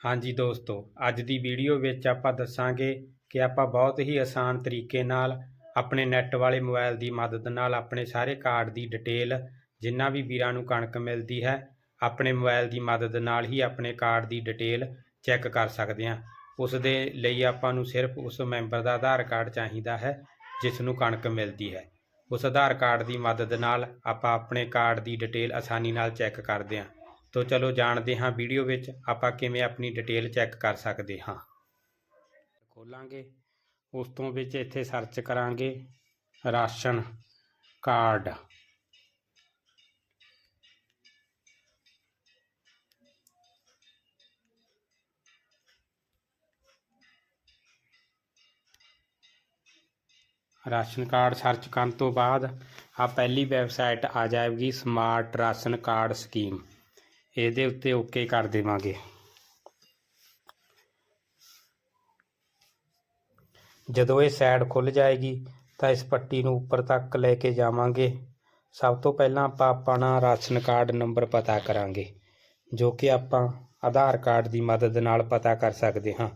ਹਾਂਜੀ ਦੋਸਤੋ, ਅੱਜ ਦੀ ਵੀਡੀਓ ਵਿੱਚ ਆਪਾਂ ਦੱਸਾਂਗੇ ਕਿ ਆਪਾਂ ਬਹੁਤ ਹੀ ਆਸਾਨ ਤਰੀਕੇ ਨਾਲ ਆਪਣੇ ਨੈੱਟ ਵਾਲੇ ਮੋਬਾਈਲ ਦੀ ਮਦਦ ਨਾਲ ਆਪਣੇ ਸਾਰੇ ਕਾਰਡ ਦੀ ਡਿਟੇਲ ਜਿੰਨਾ ਵੀ ਵੀਰਾਂ ਨੂੰ ਕਣਕ ਮਿਲਦੀ ਹੈ, ਆਪਣੇ ਮੋਬਾਈਲ ਦੀ ਮਦਦ ਨਾਲ ਹੀ ਆਪਣੇ ਕਾਰਡ ਦੀ ਡਿਟੇਲ ਚੈੱਕ ਕਰ ਸਕਦੇ ਹਾਂ। ਉਸ ਦੇ ਲਈ ਆਪਾਂ ਨੂੰ ਸਿਰਫ ਉਸ ਮੈਂਬਰ ਦਾ ਆਧਾਰ ਕਾਰਡ ਚਾਹੀਦਾ ਹੈ, ਜਿਸ ਨੂੰ ਕਣਕ ਮਿਲਦੀ ਹੈ। ਉਸ ਆਧਾਰ ਕਾਰਡ ਦੀ ਮਦਦ ਨਾਲ ਆਪਾਂ ਆਪਣੇ ਕਾਰਡ ਦੀ ਡਿਟੇਲ ਆਸਾਨੀ ਨਾਲ ਚੈੱਕ ਕਰਦੇ ਹਾਂ। ਤੋ ਚਲੋ ਜਾਣਦੇ ਹਾਂ ਵੀਡੀਓ ਵਿੱਚ ਆਪਾਂ ਕਿਵੇਂ ਆਪਣੀ ਡਿਟੇਲ ਚੈੱਕ ਕਰ ਸਕਦੇ ਹਾਂ। ਖੋਲਾਂਗੇ। ਉਸ ਤੋਂ ਵਿੱਚ ਇੱਥੇ ਸਰਚ ਕਰਾਂਗੇ ration card. Ration card search ਕਰਨ ਤੋਂ ਬਾਅਦ ਆ ਪਹਿਲੀ ਵੈਬਸਾਈਟ ਆ ਜਾਏਗੀ ਸਮਾਰਟ ਰਾਸ਼ਨ ਕਾਰਡ ਸਕੀਮ। ਇਹਦੇ ਉੱਤੇ ਓਕੇ ਕਰ ਦੇਵਾਂਗੇ। ਜਦੋਂ ਇਹ ਸਾਈਡ ਖੁੱਲ ਜਾਏਗੀ, ਤਾਂ ਇਸ ਪੱਟੀ ਨੂੰ ਉੱਪਰ ਤੱਕ ਲੈ ਕੇ ਜਾਵਾਂਗੇ। ਸਭ ਤੋਂ ਪਹਿਲਾਂ ਆਪਾਂ ਆਪਣਾ ਰਾਸ਼ਨ ਕਾਰਡ ਨੰਬਰ ਪਤਾ ਕਰਾਂਗੇ, ਜੋ ਕਿ ਆਪਾਂ ਆਧਾਰ ਕਾਰਡ ਦੀ ਮਦਦ ਨਾਲ ਪਤਾ ਕਰ ਸਕਦੇ ਹਾਂ।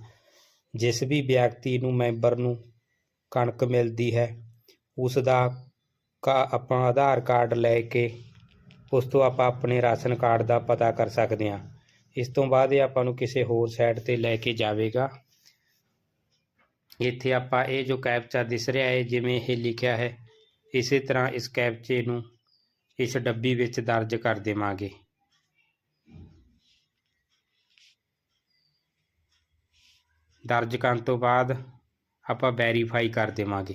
ਜਿਸ ਵੀ ਵਿਅਕਤੀ ਨੂੰ ਮੈਂਬਰ ਨੂੰ ਕਣਕ ਮਿਲਦੀ ਹੈ, ਉਸ ਦਾ ਆਪਾਂ ਆਧਾਰ ਕਾਰਡ ਲੈ ਕੇ ਉਸ ਤੋਂ ਆਪਾਂ ਆਪਣੇ ਰਾਸ਼ਨ ਕਾਰਡ ਦਾ ਪਤਾ ਕਰ ਸਕਦੇ ਹਾਂ। ਇਸ ਤੋਂ ਬਾਅਦ ਇਹ ਆਪਾਂ ਨੂੰ ਕਿਸੇ ਹੋਰ ਸਾਈਟ ਤੇ ਲੈ ਕੇ ਜਾਵੇਗਾ। ਇੱਥੇ ਆਪਾਂ ਇਹ ਜੋ ਕੈਪਚਾ ਦਿਸ ਰਿਹਾ ਹੈ, ਜਿਵੇਂ ਇਹ ਲਿਖਿਆ ਹੈ, ਇਸੇ ਤਰ੍ਹਾਂ ਇਸ ਕੈਪਚੇ ਨੂੰ ਇਸ ਡੱਬੀ ਵਿੱਚ ਦਰਜ ਕਰ ਦੇਵਾਂਗੇ। ਦਰਜ ਕਰਨ ਤੋਂ ਬਾਅਦ ਆਪਾਂ ਵੈਰੀਫਾਈ ਕਰ ਦੇਵਾਂਗੇ।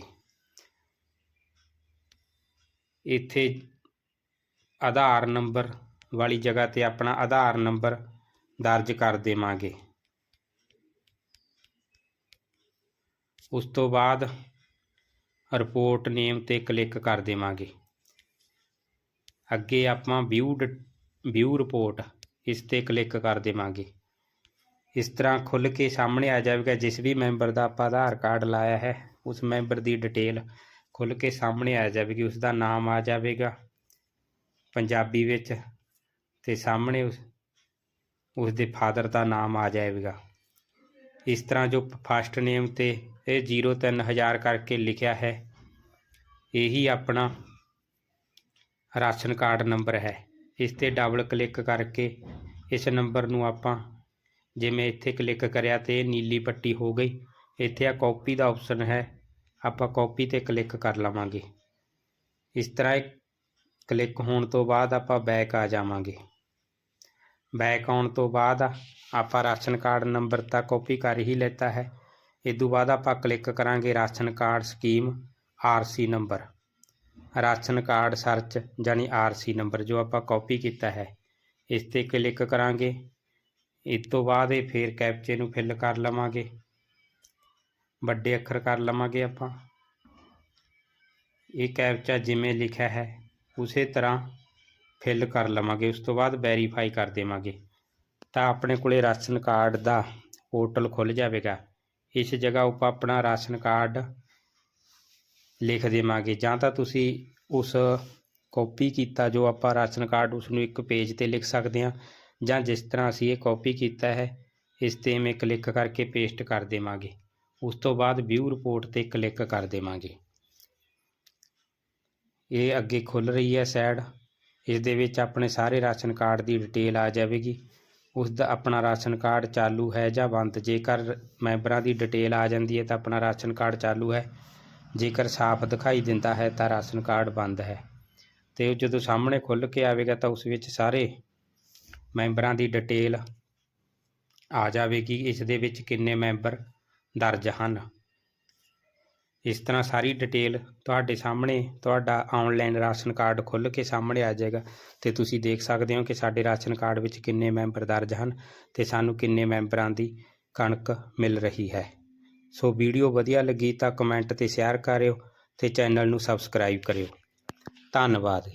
ਇੱਥੇ ਆਧਾਰ ਨੰਬਰ ਵਾਲੀ ਜਗ੍ਹਾ ਤੇ ਆਪਣਾ ਆਧਾਰ ਨੰਬਰ ਦਰਜ ਕਰ ਦੇਵਾਂਗੇ। ਉਸ ਤੋਂ ਬਾਅਦ ਰਿਪੋਰਟ ਨੇਮ ਤੇ ਕਲਿੱਕ ਕਰ ਦੇਵਾਂਗੇ। ਅੱਗੇ ਆਪਾਂ ਵਿਊ ਵਿਊ ਰਿਪੋਰਟ ਇਸ ਤੇ ਕਲਿੱਕ ਕਰ ਦੇਵਾਂਗੇ। ਇਸ ਤਰ੍ਹਾਂ ਖੁੱਲ ਕੇ ਸਾਹਮਣੇ ਆ ਜਾਵੇਗਾ, ਜਿਸ ਵੀ ਮੈਂਬਰ ਦਾ ਆਪਾਂ ਆਧਾਰ ਕਾਰਡ ਲਾਇਆ ਹੈ, ਉਸ ਮੈਂਬਰ ਦੀ ਡਿਟੇਲ ਖੁੱਲ ਕੇ ਸਾਹਮਣੇ ਆ ਜਾਵੇਗੀ ਉਸ ਦਾ ਨਾਮ ਆ ਜਾਵੇਗਾ। ਪੰਜਾਬੀ ਵਿੱਚ ਤੇ ਸਾਹਮਣੇ ਉਸ ਉਸ ਦੇ ਫਾਦਰ ਦਾ ਨਾਮ ਆ ਜਾਵੇਗਾ ਇਸ ਤਰ੍ਹਾਂ ਜੋ ਫਸਟ ਨੇਮ ਤੇ ਇਹ 03000 ਕਰਕੇ ਲਿਖਿਆ ਹੈ, ਇਹੀ ਆਪਣਾ ਰਾਸ਼ਨ ਕਾਰਡ ਨੰਬਰ ਹੈ। ਇਸ ਤੇ ਡਬਲ ਕਲਿੱਕ ਕਰਕੇ ਇਸ ਨੰਬਰ ਨੂੰ ਆਪਾਂ ਜਿਵੇਂ ਇੱਥੇ ਕਲਿੱਕ ਕਰਿਆ ਤੇ ਇਹ ਨੀਲੀ ਪੱਟੀ ਹੋ ਗਈ। ਇੱਥੇ ਆ ਕਾਪੀ ਦਾ ਆਪਸ਼ਨ ਹੈ, ਆਪਾਂ ਕਾਪੀ ਤੇ ਕਲਿੱਕ ਕਰ ਲਵਾਂਗੇ। ਇਸ ਤਰ੍ਹਾਂ ਕਲਿੱਕ ਹੋਣ ਤੋਂ ਬਾਅਦ ਆਪਾਂ ਬੈਕ ਆ ਜਾਵਾਂਗੇ। ਬੈਕ ਆਉਣ ਤੋਂ ਬਾਅਦ ਆਪਾਂ ਰਾਸ਼ਨ ਕਾਰਡ ਨੰਬਰ ਤਾਂ ਕਾਪੀ ਕਰ ਹੀ ਲੈਤਾ ਹੈ। ਇਸ ਤੋਂ ਬਾਅਦ ਆਪਾਂ ਕਲਿੱਕ ਕਰਾਂਗੇ ration card scheme RC number ration card search ਜਾਨੀ ਆਰਸੀ ਨੰਬਰ ਜੋ ਆਪਾਂ ਕਾਪੀ ਕੀਤਾ ਹੈ, ਇਸ ਤੇ ਕਲਿੱਕ ਕਰਾਂਗੇ। ਇਸ ਤੋਂ ਬਾਅਦ ਇਹ ਫੇਰ ਕੈਪਚੇ ਨੂੰ ਫਿਲ ਕਰ ਲਵਾਂਗੇ। ਵੱਡੇ ਅੱਖਰ ਕਰ ਲਵਾਂਗੇ ਆਪਾਂ। ਇਹ ਕੈਪਚਾ ਜਿਵੇਂ ਲਿਖਿਆ ਹੈ ਉਸੇ ਤਰ੍ਹਾਂ ਫਿਲ ਕਰ ਲਵਾਂਗੇ, ਉਸ ਤੋਂ ਬਾਅਦ ਵੈਰੀਫਾਈ ਕਰ ਦੇਵਾਂਗੇ। ਤਾਂ ਆਪਣੇ ਕੋਲੇ ਰਾਸ਼ਨ ਕਾਰਡ ਦਾ ਪੋਰਟਲ ਖੁੱਲ ਜਾਵੇਗਾ। ਇਸ ਜਗ੍ਹਾ ਉੱਪਰ ਆਪਣਾ ਰਾਸ਼ਨ ਕਾਰਡ ਲਿਖ ਦੇਵਾਂਗੇ। ਜਾਂ ਤਾਂ ਤੁਸੀਂ ਉਸ ਕਾਪੀ ਕੀਤਾ ਜੋ ਆਪਾਂ ਰਾਸ਼ਨ ਕਾਰਡ ਉਸ ਨੂੰ ਇੱਕ ਪੇਜ ਤੇ ਲਿਖ ਸਕਦੇ ਹਾਂ, ਜਾਂ ਜਿਸ ਤਰ੍ਹਾਂ ਅਸੀਂ ਇਹ ਕਾਪੀ ਕੀਤਾ ਹੈ, ਇਸ ਤੇ ਮੈਂ ਕਲਿੱਕ ਕਰਕੇ ਪੇਸਟ ਕਰ ਦੇਵਾਂਗੇ। ਉਸ ਤੋਂ ਬਾਅਦ ਵਿਊ ਰਿਪੋਰਟ ਤੇ ਕਲਿੱਕ ਕਰ ਦੇਵਾਂਗੇ। ਇਹ ਅੱਗੇ ਖੁੱਲ ਰਹੀ ਹੈ ਸਾਈਡ ਇਸ ਦੇ ਵਿੱਚ ਆਪਣੇ ਸਾਰੇ ਰਾਸ਼ਨ ਕਾਰਡ ਦੀ ਡਿਟੇਲ ਆ ਜਾਵੇਗੀ। ਉਸ ਦਾ ਆਪਣਾ ਰਾਸ਼ਨ ਕਾਰਡ ਚਾਲੂ ਹੈ ਜਾਂ ਬੰਦ। ਜੇਕਰ ਮੈਂਬਰਾਂ ਦੀ ਡਿਟੇਲ ਆ ਜਾਂਦੀ ਹੈ ਤਾਂ ਆਪਣਾ ਰਾਸ਼ਨ ਕਾਰਡ ਚਾਲੂ ਹੈ। ਜੇਕਰ ਸਾਫ਼ ਦਿਖਾਈ ਦਿੰਦਾ ਹੈ ਤਾਂ ਰਾਸ਼ਨ ਕਾਰਡ ਬੰਦ ਹੈ। ਤੇ ਜਦੋਂ ਸਾਹਮਣੇ ਖੁੱਲ ਕੇ ਆਵੇਗਾ ਤਾਂ ਉਸ ਵਿੱਚ ਸਾਰੇ ਮੈਂਬਰਾਂ ਦੀ ਡਿਟੇਲ ਆ ਜਾਵੇਗੀ। ਇਸ ਦੇ ਵਿੱਚ ਕਿੰਨੇ ਮੈਂਬਰ ਦਰਜ ਹਨ? ਇਸ ਤਰ੍ਹਾਂ ਸਾਰੀ ਡਿਟੇਲ ਤੁਹਾਡੇ ਸਾਹਮਣੇ, ਤੁਹਾਡਾ ਆਨਲਾਈਨ ਰਾਸ਼ਨ ਕਾਰਡ ਖੁੱਲ੍ਹ ਕੇ ਸਾਹਮਣੇ ਆ ਜਾਏਗਾ। ਤੇ ਤੁਸੀਂ ਦੇਖ ਸਕਦੇ ਹੋ ਕਿ ਸਾਡੇ ਰਾਸ਼ਨ ਕਾਰਡ ਵਿੱਚ ਕਿੰਨੇ ਮੈਂਬਰ ਦਰਜ ਹਨ ਤੇ ਸਾਨੂੰ ਕਿੰਨੇ ਮੈਂਬਰਾਂ ਦੀ ਕਣਕ ਮਿਲ ਰਹੀ ਹੈ। ਸੋ ਵੀਡੀਓ ਵਧੀਆ ਲੱਗੀ ਤਾਂ ਕਮੈਂਟ ਤੇ ਸ਼ੇਅਰ ਕਰਿਓ ਤੇ ਚੈਨਲ ਨੂੰ ਸਬਸਕ੍ਰਾਈਬ ਕਰਿਓ। ਧੰਨਵਾਦ।